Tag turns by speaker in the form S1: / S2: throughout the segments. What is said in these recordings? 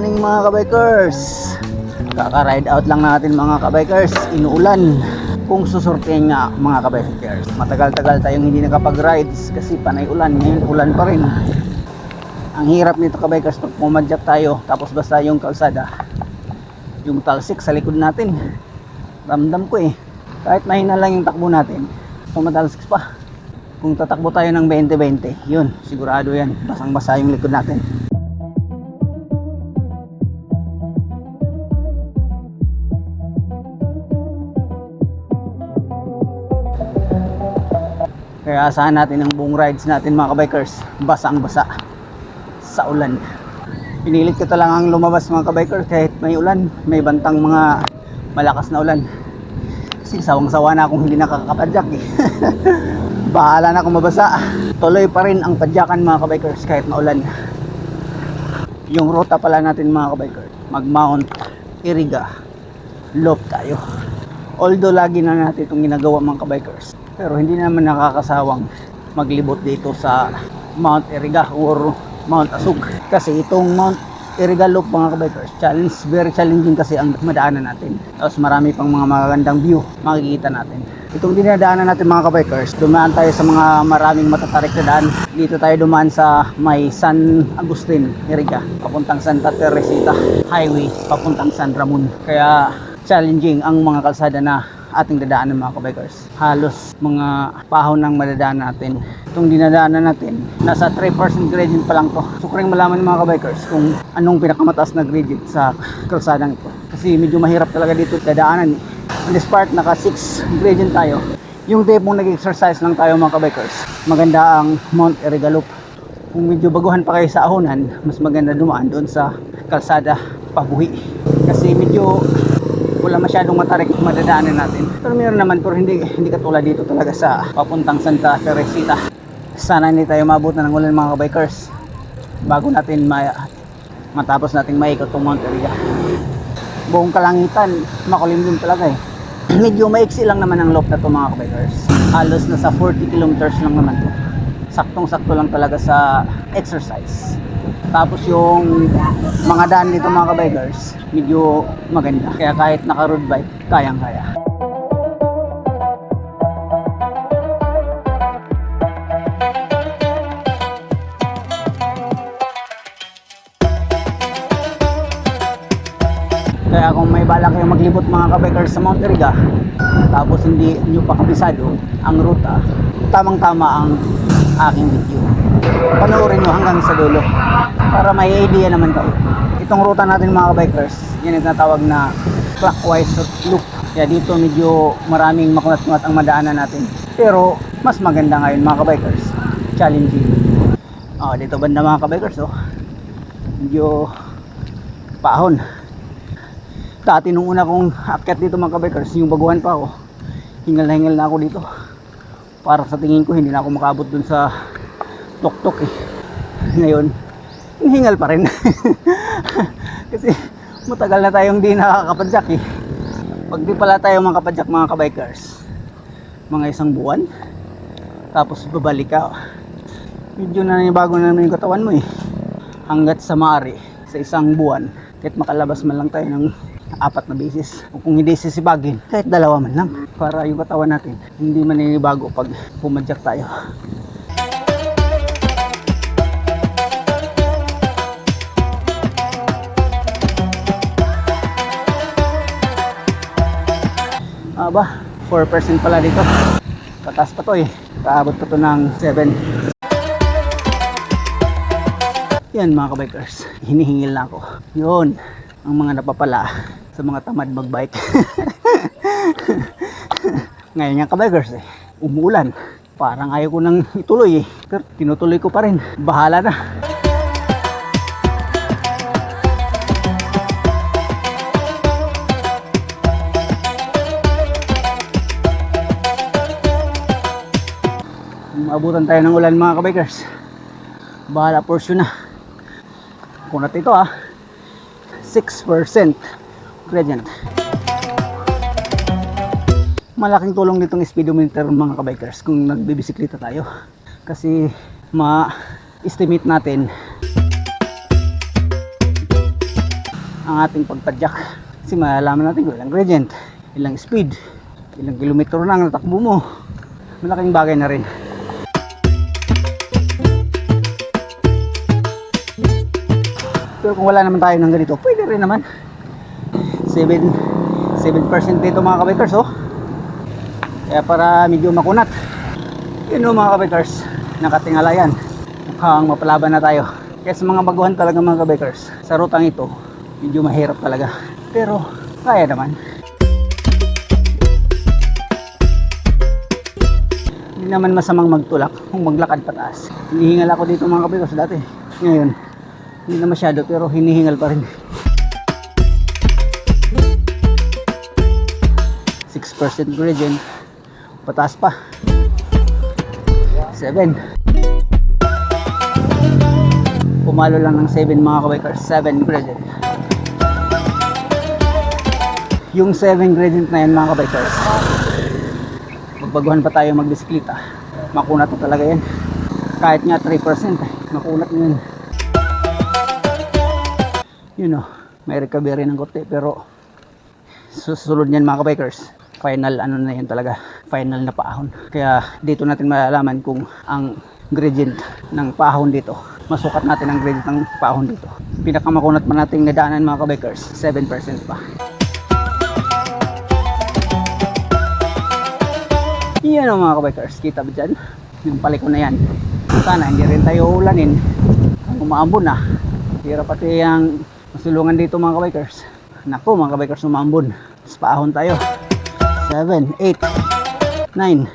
S1: morning mga kabikers. Kaka-ride out lang natin mga kabikers. Inuulan. Kung susurtihan nga mga kabikers. Matagal-tagal tayong hindi nakapag-rides Kasi panay ulan. Ngayon ulan pa rin. Ang hirap nito kabikers Pag pumadyak tayo Tapos basta yung kalsada Yung talsik sa likod natin. Ramdam ko eh. Kahit mahina lang yung takbo natin Tumatalsik pa. Kung tatakbo tayo ng 20-20 Yun, sigurado yan. Basang-basa yung likod natin Kaya natin ang buong rides natin mga kabikers. Basang basa sa ulan. Pinilit ko talagang lumabas mga kabikers kahit may ulan. May bantang mga malakas na ulan. Kasi sawang-sawa na akong hindi nakakapadyak eh. Bahala na akong mabasa. Tuloy pa rin ang padyakan mga kabikers kahit maulan. Yung ruta pala natin mga kabikers. Mag Mount Iriga. Loop tayo. Although lagi na natin itong ginagawa mga kabikers. Pero hindi naman nakakasawang maglibot dito sa Mount Iriga or Mount Asug. Kasi itong Mount Iriga Loop mga kabikers, challenge, very challenging kasi ang madaanan natin. Tapos marami pang mga magagandang view makikita natin. Itong dinadaanan natin mga kabikers, dumaan tayo sa mga maraming matatarik na daan. Dito tayo dumaan sa may San Agustin, Iriga, papuntang Santa Teresita Highway, papuntang San Ramon. Kaya challenging ang mga kalsada na ating dadaanan mga kabikers. Halos mga pahon ng madadaanan natin. Itong dinadaanan natin, nasa 3% gradient pa lang to. So kung malaman mga kabikers kung anong pinakamataas na gradient sa kalsadang ito. Kasi medyo mahirap talaga dito dadaanan. eh. On this part, naka 6 gradient tayo. Yung day pong nag-exercise lang tayo mga kabikers. Maganda ang Mount Erigalup. Kung medyo baguhan pa kayo sa ahonan, mas maganda dumaan doon sa kalsada pabuhi. Kasi medyo masyadong matarik madadaanan natin. Pero meron naman pero hindi hindi katulad dito talaga sa papuntang Santa Teresita. Sana hindi tayo mabutan ng ulan mga bikers bago natin ma matapos nating maikot tong Mount Area. Buong kalangitan, makulim din talaga eh. Medyo maiksi lang naman ang loop na to mga bikers. Halos nasa 40 kilometers lang naman to. Saktong-sakto lang talaga sa exercise. Tapos yung mga daan dito mga kabikers, medyo maganda. Kaya kahit naka road bike, kayang-kaya. Kaya kung may bala kayong maglibot mga kabikers sa Mount Eriga, tapos hindi nyo pa kabisado ang ruta, tamang-tama ang aking video. Panoorin nyo hanggang sa dulo para may idea naman kayo. Itong ruta natin mga bikers, yan yung tinatawag na clockwise loop. Kaya dito medyo maraming makunat-kunat ang madaanan natin. Pero mas maganda ngayon mga bikers. Challenging. Oh, dito banda mga bikers oh. Medyo paahon. Dati nung una kong akyat dito mga bikers, yung baguhan pa ako. Hingal na hingal na ako dito. Para sa tingin ko hindi na ako makabot dun sa tok-tok eh. Ngayon, hingal pa rin. Kasi matagal na tayong di nakakapadyak eh. Pag di pala tayo makapadyak mga kabikers, mga isang buwan, tapos babalik ka, medyo na bago na naman yung katawan mo eh. Hanggat sa maaari, sa isang buwan, kahit makalabas man lang tayo ng apat na beses. O kung hindi sisibagin, kahit dalawa man lang. Para yung katawan natin, hindi maninibago pag pumadyak tayo. Aba, 4% pala dito. Tatas pa to eh. Kaabot pa to ng 7. Yan mga kabikers. Hinihingil na ako. Yun. Ang mga napapala sa mga tamad magbike. Ngayon nga kabikers eh. Umuulan. Parang ayaw ko nang ituloy eh. Pero tinutuloy ko pa rin. Bahala na. Maabutan tayo ng ulan mga kabikers. Bahala portion na. Kunat ito ah. 6% gradient. Malaking tulong nitong speedometer mga kabikers kung nagbibisikleta tayo. Kasi ma-estimate natin ang ating pagpadyak. Kasi malalaman natin kung ilang gradient, ilang speed, ilang kilometro na ang natakbo mo. Malaking bagay na rin. Pero kung wala naman tayo ng ganito, pwede rin naman. 7 7% dito mga kabikers oh. Kaya para medyo makunat. Yun oh mga kabikers, nakatingala yan. Mukhang mapalaban na tayo. Kaya sa mga baguhan talaga mga kabikers, sa rutang ito, medyo mahirap talaga. Pero kaya naman. Hindi naman masamang magtulak kung maglakad pataas. Hinihingal ako dito mga kabikers dati. Ngayon, hindi na masyado pero hinihingal pa rin. 6% gradient. Pataas pa. 7. Pumalo lang ng 7 mga kabikers. 7 gradient. Yung 7 gradient na yan mga kabikers. Magbaguhan pa tayo magbisikleta. Makunat na talaga yan. Kahit nga 3%. eh, Makunat na yun. Yun o. May recovery ng konti pero susunod niyan mga kabikers final ano na yan talaga final na paahon. Kaya dito natin malalaman kung ang gradient ng paahon dito. Masukat natin ang gradient ng paahon dito. Pinakamakunat pa nating nadaanan mga kabikers 7% pa. Yan o mga kabikers kita ba dyan? Yung paliko na yan. Sana hindi rin tayo ulanin. Umaambon na. Hirap pati ang masulungan dito mga kabikers Nako mga kabikers umambon. Mas paahon tayo. 7, 8, 9,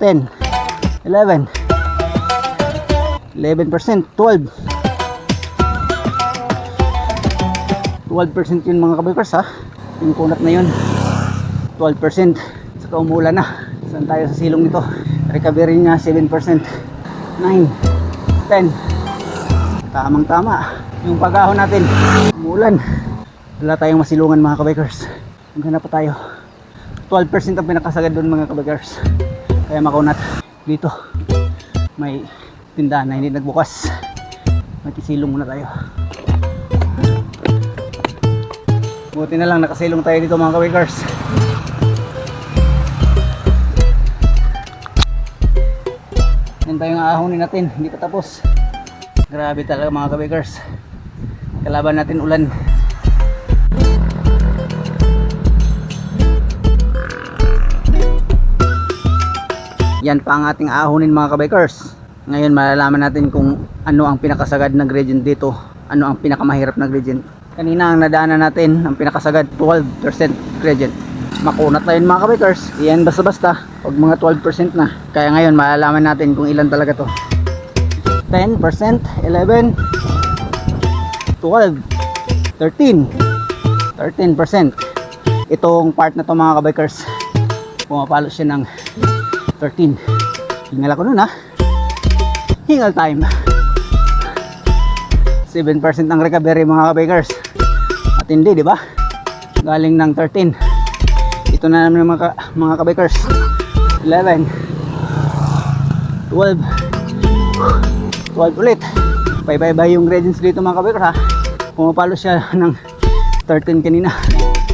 S1: 10, 11, 11%, 12. 12% yun mga kabikers ha. Yung kunat na yun. 12%. Saka umulan na. Saan tayo sa silong nito? Recovery niya 7%. 9, 10. Tamang tama. Yung pag-ahon natin. Umulan wala tayong masilungan mga kabikers. Maghanap pa tayo. 12% ang pinakasagad doon mga kabikers. Kaya makunat. Dito may tindahan na hindi nagbukas. Magkisilong muna tayo. Buti na lang nakasilong tayo dito mga kabikers. Yan tayong aahonin natin. Hindi pa tapos grabe talaga mga kabikers kalaban natin ulan Yan pa ang ating ahonin mga kabikers. Ngayon malalaman natin kung ano ang pinakasagad na gradient dito. Ano ang pinakamahirap na gradient. Kanina ang nadaanan natin, ang pinakasagad 12% gradient. Makunat na yun mga kabikers. Yan basta-basta. Pag mga 12% na. Kaya ngayon malalaman natin kung ilan talaga to. 10%, 11, 12, 13, 13%. Itong part na to mga kabikers. Pumapalo siya ng 13. Hingal ako nun ha. Hingal time. 7% ang recovery mga kabakers. Matindi, di ba? Galing ng 13. Ito na naman mga, mga kabakers. 11. 12. 12 ulit. Bye-bye-bye yung gradients dito mga kabakers ha. Pumapalo siya ng 13 kanina.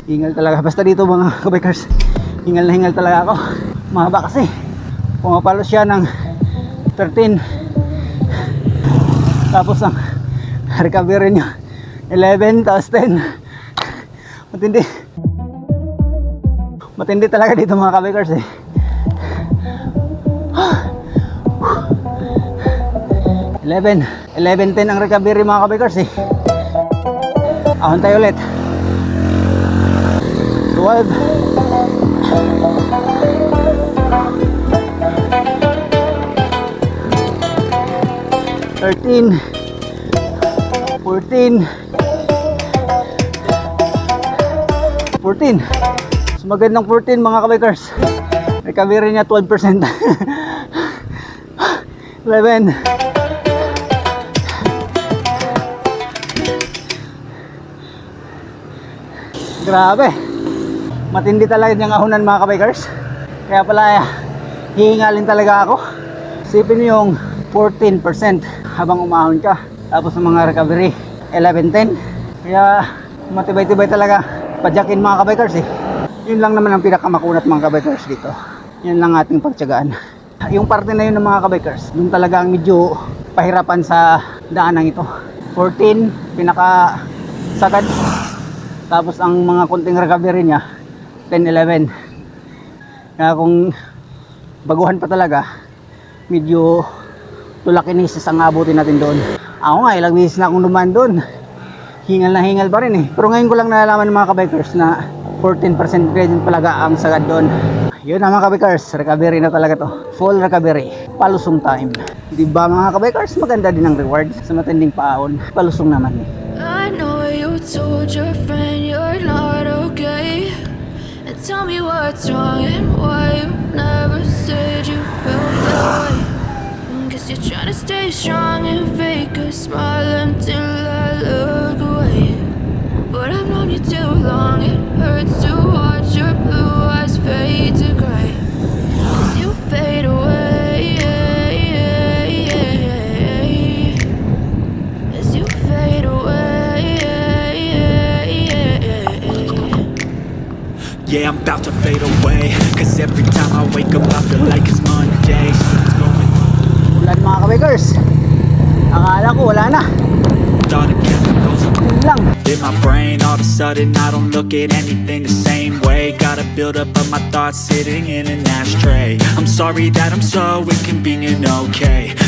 S1: Hingal talaga. Basta dito mga kabakers. Hingal na hingal talaga ako. Mahaba kasi pumapalo siya ng 13 tapos ang recovery niya 11 tapos 10 matindi matindi talaga dito mga kabikers eh 11, 10 ang recovery mga kabikers eh. Ahon tayo ulit. 12, 13 14 14 Sumagad ng 14 mga kabikers. Recovery niya 12% 11 Grabe Matindi talaga niyang ahunan mga kabikers Kaya pala hihingalin talaga ako Sipin niyo yung 14% habang umahon ka. Tapos ang mga recovery, 11-10. Kaya matibay-tibay talaga padyakin mga kabikers eh. Yun lang naman ang pinakamakunat mga kabikers dito. Yan lang ating pagtyagaan. Yung parte na yun ng mga kabikers, yung talaga ang medyo pahirapan sa daanang ito. 14, pinaka sagad. Tapos ang mga konting recovery niya, 10, 11. Kaya kung baguhan pa talaga, medyo tulakinis ang abutin natin doon. Ako nga, ilang beses na akong dumaan doon. Hingal na hingal pa rin eh. Pero ngayon ko lang nalalaman ng mga kabikers na 14% gradient talaga ang sagad doon. Yun na mga kabikers, recovery na talaga to. Full recovery, palusong time. Di ba mga kabikers, maganda din ang reward sa matinding paon. Palusong naman eh.
S2: I know you told your friend you're not okay. And tell me what's wrong and why you never said you felt that way. Guess you're trying to stay strong and fake a smile until I look away. But I've known you too long, it hurts to
S3: Yeah, I'm about to fade away. Cause every time I wake up I feel like it's Monday.
S1: Ulan mga kabikers. Akala ko wala na. Lang.
S3: in my brain All of a sudden I don't look at anything the same way. Gotta build up of my thoughts sitting in an ashtray. I'm sorry that I'm so inconvenient, okay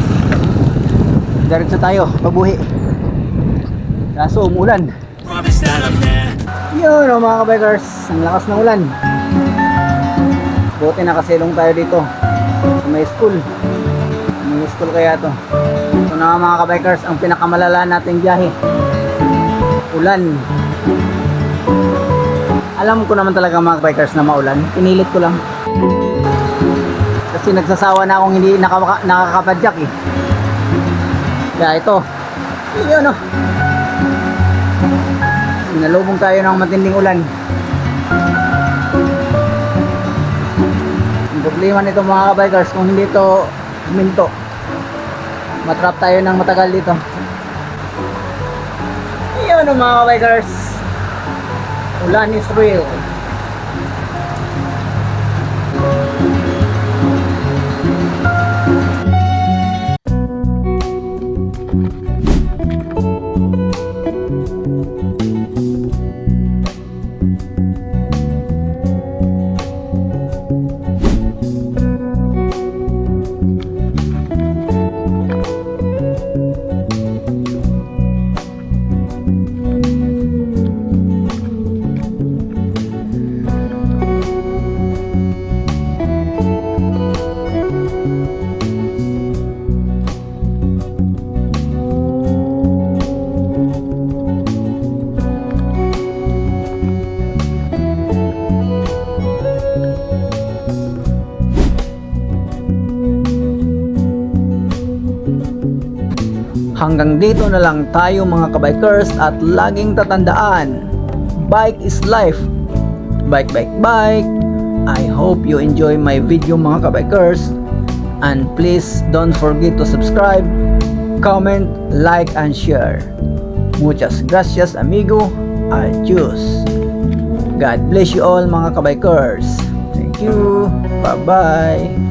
S1: Diretso tayo, pabuhi. Kaso umulan. Yun o mga kabikers, ang lakas ng ulan. Buti nakasilong tayo dito. Sa may school. May school kaya to. Ito na mga kabikers, ang pinakamalala nating biyahe. Ulan. Alam ko naman talaga mga bikers na maulan. Pinilit ko lang. Kasi nagsasawa na akong hindi nakaka nakakapadyak eh. Kaya ito. Yun o. Nalubong tayo ng matinding ulan. Ang problema nito mga kabikers kung hindi ito minto. Matrap tayo ng matagal dito. Yun o mga kabikers. Ulan is real. Hanggang dito na lang tayo mga kabikers at laging tatandaan, bike is life. Bike, bike, bike. I hope you enjoy my video mga kabikers. And please don't forget to subscribe, comment, like, and share. Muchas gracias amigo. Adios. God bless you all mga kabikers. Thank you. Bye-bye.